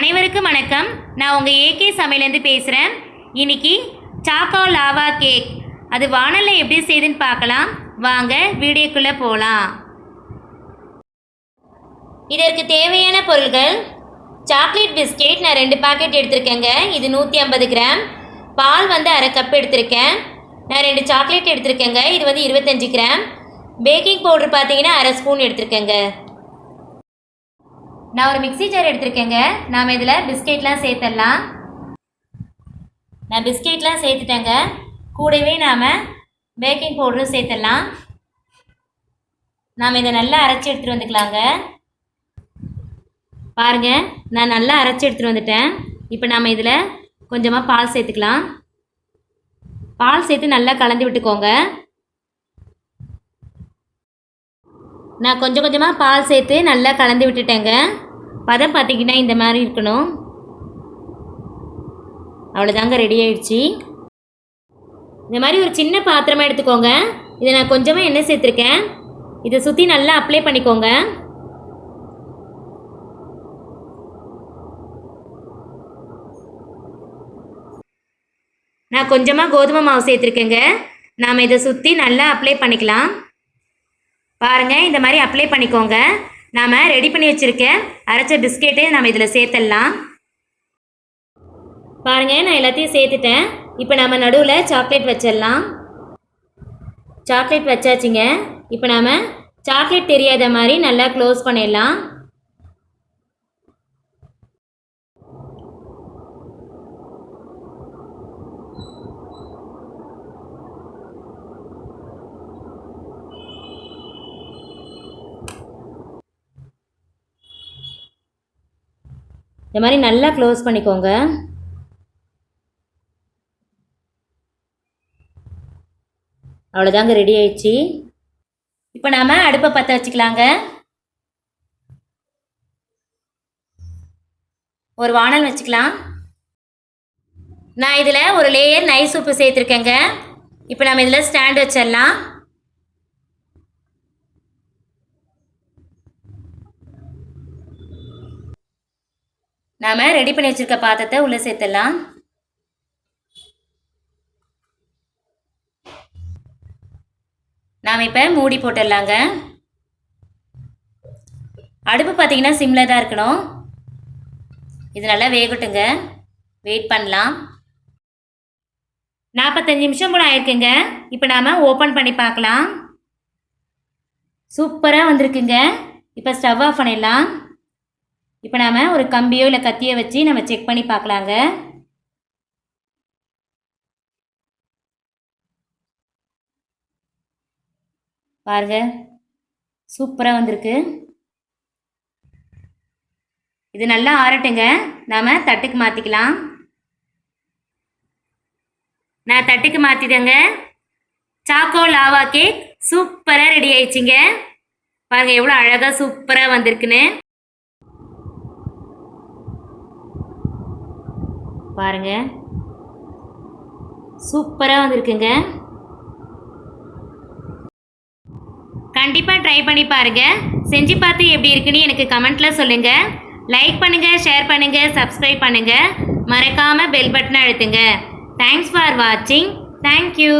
அனைவருக்கும் வணக்கம். நான் உங்கள் ஏகே சமையலேருந்து பேசுகிறேன் இன்னைக்கு சாக்கோ லாவா கேக். அது வானலில் எப்படி செய்யுதுன்னு பார்க்கலாம். வாங்க வீடியோக்குள்ளே போகலாம் இதற்கு தேவையான பொருள்கள் சாக்லேட் பிஸ்கெட் நான் ரெண்டு பாக்கெட் எடுத்திருக்கேங்க. இது நூற்றி ஐம்பது கிராம். பால் வந்து அரை கப் எடுத்திருக்கேன். நான் ரெண்டு சாக்லேட் எடுத்திருக்கேங்க. இது வந்து இருபத்தஞ்சி கிராம். பேக்கிங் பவுடர் பார்த்தீங்கன்னா அரை ஸ்பூன் எடுத்திருக்கேங்க. நான் ஒரு மிக்ஸி ஜார் எடுத்திருக்கேங்க. நாம் இதில் பிஸ்கெட்லாம் சேர்த்துடலாம் நான் பிஸ்கெட்லாம் சேர்த்துட்டேங்க. கூடவே நாம் பேக்கிங் பவுடரும் சேர்த்துடலாம் நாம் இதை நல்லா அரைச்சி எடுத்துகிட்டு வந்துக்கலாங்க. பாருங்கள் நான் நல்லா அரைச்சி எடுத்துகிட்டு வந்துட்டேன். இப்போ நாம் இதில் கொஞ்சமாக பால் சேர்த்துக்கலாம். பால் சேர்த்து நல்லா கலந்து விட்டுக்கோங்க. நான் கொஞ்சம் கொஞ்சமாக பால் சேர்த்து நல்லா கலந்து விட்டுட்டேங்க. பதம் பார்த்தீங்கன்னா இந்த மாதிரி இருக்கணும். அவ்வளோதாங்க ரெடி ஆயிடுச்சு. இந்த மாதிரி ஒரு சின்ன பாத்திரமாக எடுத்துக்கோங்க. இதை நான் கொஞ்சமாக எண்ணெய் சேர்த்துருக்கேன். இதை சுற்றி நல்லா அப்ளை பண்ணிக்கோங்க. நான் கொஞ்சமாக கோதுமை மாவு சேர்த்துருக்கேங்க. நாம் இதை சுற்றி நல்லா அப்ளை பண்ணிக்கலாம். பாருங்கள் இந்த மாதிரி அப்ளை பண்ணிக்கோங்க. நாம் ரெடி பண்ணி வச்சுருக்க அரைச்ச பிஸ்கெட்டை நம்ம இதில் சேர்த்துடலாம் பாருங்கள் நான் எல்லாத்தையும் சேர்த்துட்டேன். இப்போ நம்ம நடுவில் சாக்லேட் வச்சிடலாம் சாக்லேட் வச்சாச்சுங்க. இப்போ நாம் சாக்லேட் தெரியாத மாதிரி நல்லா க்ளோஸ் பண்ணிடலாம் இந்த மாதிரி நல்லா க்ளோஸ் பண்ணிக்கோங்க. அவ்வளோதாங்க ரெடி ஆயிடுச்சு. இப்போ நாம் அடுப்பை பற்ற வச்சுக்கலாங்க. ஒரு வானல் வச்சுக்கலாம். நான் இதில் ஒரு லேயர் நைஸ் உப்பு சேர்த்துருக்கேங்க. இப்போ நம்ம இதில் ஸ்டாண்ட் வச்சிடலாம். நாம் ரெடி பண்ணி வச்சுருக்க பாத்திரத்தை உள்ளே சேர்த்துடலாம். நாம் இப்போ மூடி போட்டுடலாங்க. அடுப்பு பார்த்தீங்கன்னா சிம்மில் தான் இருக்கணும். இது நல்லா வேகட்டுங்க. வெயிட் பண்ணலாம். நாற்பத்தஞ்சு நிமிஷம் கூட ஆயிருக்குங்க. இப்போ நாம் ஓப்பன் பண்ணி பார்க்கலாம். சூப்பராக வந்திருக்குங்க. இப்போ ஸ்டவ் ஆஃப் பண்ணிடலாம். இப்போ நாம் ஒரு கம்பியோ இல்லை கத்தியோ வச்சு நம்ம செக் பண்ணி பார்க்கலாங்க. பாருங்க. சூப்பராக வந்திருக்கு. இது நல்லா ஆறட்டுங்க. நாம் தட்டுக்கு மாற்றிக்கலாம் நான் தட்டுக்கு மாற்றிட்டேங்க சாக்கோ லாவா கேக் சூப்பராக ரெடி ஆயிடுச்சுங்க. பாருங்கள் எவ்வளோ அழகாக சூப்பராக வந்திருக்குன்னு. பாருங்க. சூப்பராக வந்திருக்குங்க. கண்டிப்பாக ட்ரை பண்ணி பாருங்கள் செஞ்சு பார்த்து எப்படி இருக்குன்னு எனக்கு கமெண்ட்டில் சொல்லுங்கள் லைக் பண்ணுங்கள் ஷேர் பண்ணுங்கள் சப்ஸ்கிரைப் பண்ணுங்கள் மறக்காமல் பெல் பட்டனை அழுத்துங்க. தேங்க்ஸ் ஃபார் வாட்சிங் தேங்க்யூ